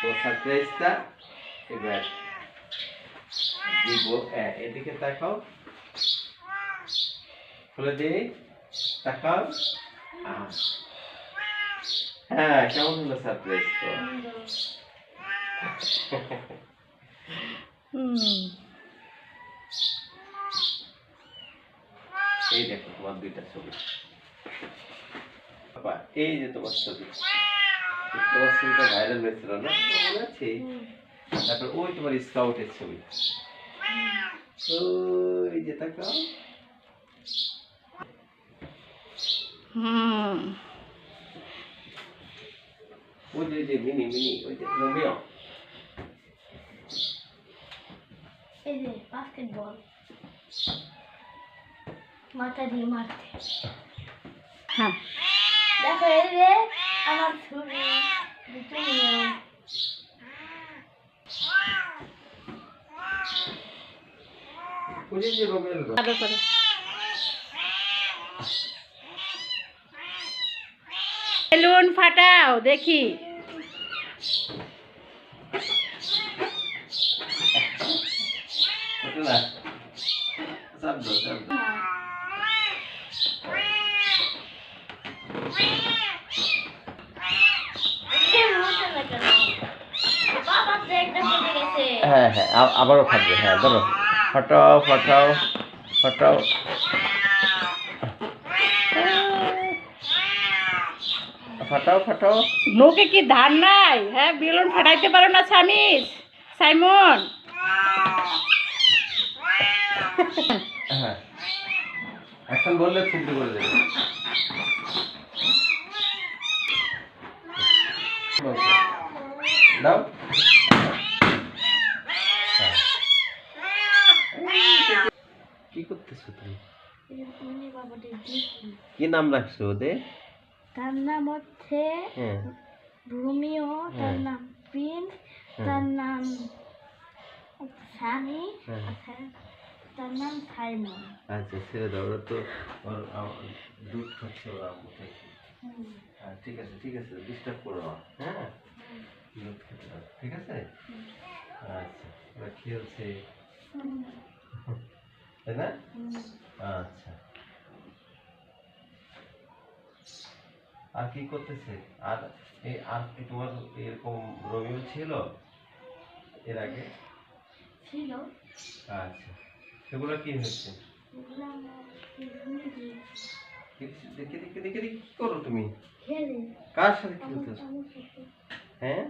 তো সারপ্রাইজটা এবার দিব হ্যাঁ, এদিকে তাকাও। খুলে দে তাকাও। হ্যাঁ কেমন হলো সারপ্রাইজ তো? এই দেখো তোমার দুইটা ছবি। এই যে তোমার ছবি। তোমার ছবিটা ভাইরাল হয়েছিল না? মনে আছে? তারপর ওই তোমার স্কাউটের ছবি। ওই যে তাকাও হুম। ওই যে ওই যে মিনি মিনি ওই যে রোমিও। এই যে বাস্কেটবল মাথা দিয়ে মারতে। হ্যাঁ। দেখো এই যে আমার দুটো যে করে বেলুন ফাটাও দেখি। হ্যাঁ হ্যাঁ আবারও ফাটবে হ্যাঁ ধরো। ফাটাও ফাটাও ফাটাও। ফাটাও ফাটাও। নৌকে কি ধান নাই? হ্যাঁ বেলুন ফাটাইতে পারো না স্বামী সাইমন। হ্যাঁ। এখন বললে করে দেবে। দাও। কি করতেছো তুমি কি নাম রাখছো ওদের তার নাম হচ্ছে হ্যাঁ রোমিও তার হ্যাঁ। নাম প্রিন্স হ্যাঁ। তার নাম সানি। আচ্ছা, তার নাম সাইমন। আচ্ছা ছেড়ে দাও ওরা তো ওর দুধ খাচ্ছে ওরা হ্যাঁ ঠিক আছে ঠিক আছে ডিস্টার্ব করো না হ্যাঁ? দুধ খেতে দাও ঠিক আছে? আচ্ছা ওরা খেলছে। তাই না? আচ্ছা। আর কি করতেছে? আর এই আর কি তোমার এরকম রবিও ছিল এর আগে? ছিল। আচ্ছা। সেগুলো কি দিয়ে দেখে দেখে দেখে দেখে কি করো তুমি? কার সাথে খেলতেছো হ্যাঁ?